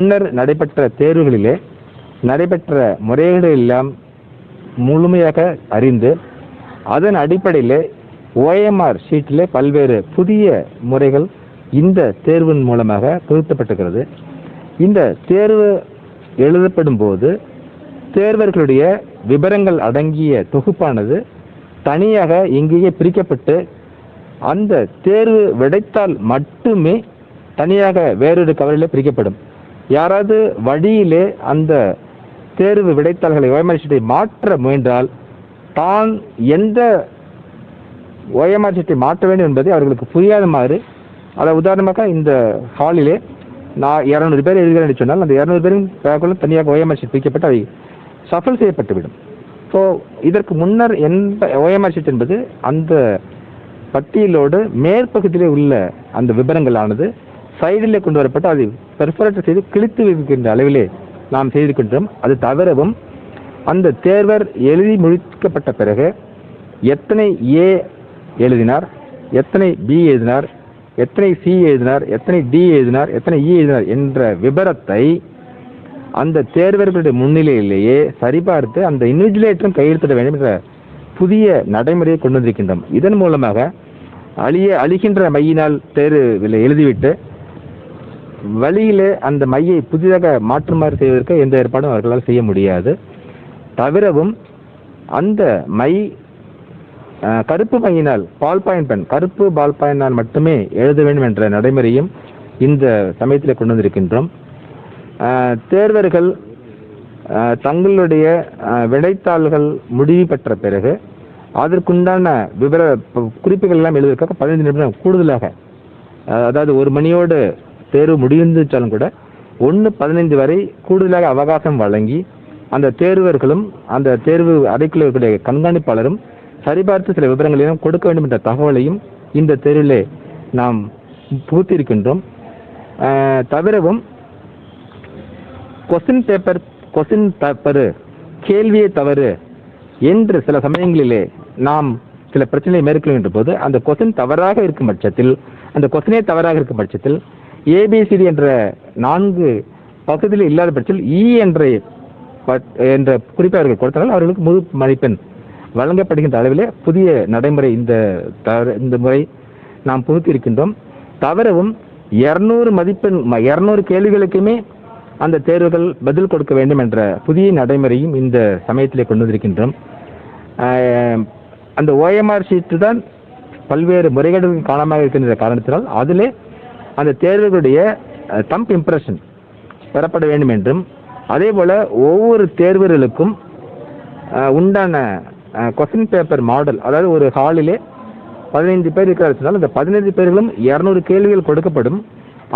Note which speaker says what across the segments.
Speaker 1: முன்னர் நடைபெற்ற தேர்வுகளிலே நடைபெற்ற முறைகேடு எல்லாம் முழுமையாக அறிந்து அதன் அடிப்படையிலே ஓஎம்ஆர் ஷீட்டிலே பல்வேறு புதிய முறைகள் இந்த தேர்வின் மூலமாக புகுத்தப்பட்டிருக்கிறது. இந்த தேர்வு எழுதப்படும் போது தேர்வர்களுடைய விவரங்கள் அடங்கிய தொகுப்பானது தனியாக இங்கேயே பிரிக்கப்பட்டு அந்த தேர்வு விடைத்தால் மட்டுமே தனியாக வேறொரு கவரிலே பிரிக்கப்படும். யாராவது வழியிலே அந்த தேர்வு விடைத்தாள்களை ஓஎம்ஆர் மாற்ற முயன்றால் தான் எந்த ஓஎம்ஆர் மாற்ற வேண்டும் என்பதை அவர்களுக்கு புரியாத மாதிரி அதை உதாரணமாக இந்த ஹாலிலே நான் இரநூறு பேர் எழுதுகிறேன் என்று சொன்னால் அந்த இரநூறு பேரும் பேக்குள்ள தனியாக ஓஎம்ஆர்சி பிரிக்கப்பட்டு அவை சஃபல் செய்யப்பட்டுவிடும் ஸோ இதற்கு முன்னர் எந்த ஓஎம்ஆர் என்பது அந்த பட்டியலோடு மேற்பகுதியிலே உள்ள அந்த விவரங்களானது சைடிலே கொண்டு வரப்பட்டு அதை பெர்ஃபரேட்டர் செய்து கிழித்து வைக்கின்ற அளவிலே நாம் செய்திருக்கின்றோம். அது தவிரவும் அந்த தேர்வர் எழுதி முடிக்கப்பட்ட பிறகு எத்தனை ஏ எழுதினார் எத்தனை பி எழுதினார் எத்தனை சி எழுதினார் எத்தனை டி எழுதினார் எத்தனை இ எழுதினார் என்ற விபரத்தை அந்த தேர்வர்களுடைய முன்னிலையிலேயே சரிபார்த்து அந்த இன்விஜிலேட்டரும் கையெழுத்திட வேண்டும் என்ற புதிய நடைமுறையை கொண்டு வந்திருக்கின்றோம். இதன் மூலமாக அழிய அழிகின்ற மையினால் தேர்வில் எழுதிவிட்டு வழியிலே அந்த மையை புதிதாக மாற்றுமாறு செய்வதற்கு எந்த ஏற்பாடும் அவர்களால் செய்ய முடியாது. தவிரவும் அந்த மை கருப்பு மையினால் பால் பாயிண்ட் பென் கருப்பு பால் பாயினால் மட்டுமே எழுத வேண்டும் என்ற நடைமுறையும் இந்த சமயத்தில் கொண்டு வந்திருக்கின்றோம். தேர்வர்கள் தங்களுடைய விடைத்தாள்கள் முடிவு பெற்ற பிறகு அதற்குண்டான விவர குறிப்புகள் எல்லாம் எழுதுவதற்காக பதினைந்து நிமிடம் கூடுதலாக அதாவது ஒரு மணியோடு தேர்வு முடிந்துச்சாலும் கூட ஒன்று பதினைந்து வரை கூடுதலாக அவகாசம் வழங்கி அந்த தேர்வர்களும் அந்த தேர்வு அறைக்குள்ள இருக்கக்கூடிய கண்காணிப்பாளரும் சரிபார்த்து சில விவரங்களையும் கொடுக்க வேண்டும் என்ற தகவலையும் இந்த தேர்விலே நாம் புகுத்தியிருக்கின்றோம். தவிரவும் கொஸ்டின் பேப்பர் கொஸ்டின் பேப்பரு கேள்வியே தவறு என்று சில சமயங்களிலே நாம் சில பிரச்சனையை மேற்கொள்கின்ற போது அந்த கொஸ்டின் தவறாக இருக்கும் பட்சத்தில் அந்த கொஸ்டினே தவறாக இருக்கும் பட்சத்தில் ஏபிசிடி என்ற நான்கு பகுதியில் இல்லாத பட்சத்தில் இ என்ற பட்- என்ற குறிப்பை அவர்கள் கொடுத்தால் அவர்களுக்கு முழு மதிப்பெண் வழங்கப்படுகின்ற அளவிலே புதிய நடைமுறை இந்த தவறு- இந்த முறை நாம் புகுத்தி இருக்கின்றோம். தவிரவும் இரநூறு மதிப்பெண் இரநூறு கேள்விகளுக்குமே அந்த தேர்வுகள் பதில் கொடுக்க வேண்டும் என்ற புதிய நடைமுறையும் இந்த சமயத்திலே கொண்டு வந்திருக்கின்றோம். அந்த ஓஎம்ஆர் சீட்டு தான் பல்வேறு முறைகேடுகள் காரணமாக இருக்கின்ற காரணத்தினால் அதிலே அந்த தேர்வுகளுடைய தம்ப் இம்ப்ரெஷன் பெறப்பட வேண்டும் என்றும் அதே போல் ஒவ்வொரு தேர்வர்களுக்கும் உண்டான கொஸ்டின் பேப்பர் மாடல் அதாவது ஒரு ஹாலிலே பதினைந்து பேர் இருக்கிறார்கள் அந்த பதினைந்து பேர்களும் இரநூறு கேள்விகள் கொடுக்கப்படும்.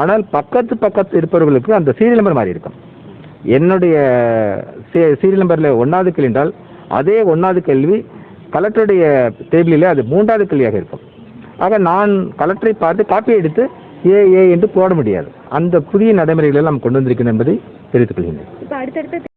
Speaker 1: ஆனால் பக்கத்து பக்கத்து இருப்பவர்களுக்கு அந்த சீரியல் நம்பர் மாறி இருக்கும். என்னுடைய சீரியல் நம்பரில் ஒன்றாவது கேள்வி என்றால் அதே ஒன்றாவது கேள்வி கலெக்டருடைய டேபிளிலே அது மூன்றாவது கேள்வியாக இருக்கும். ஆக நான் கலெக்டரை பார்த்து காப்பி எடுத்து ஏஏ என்று போட முடியாது. அந்த புதிய நடைமுறைகளை நாம் கொண்டு வந்திருக்கிறோம் என்பதை தெரிவித்துக்
Speaker 2: கொள்கிறேன்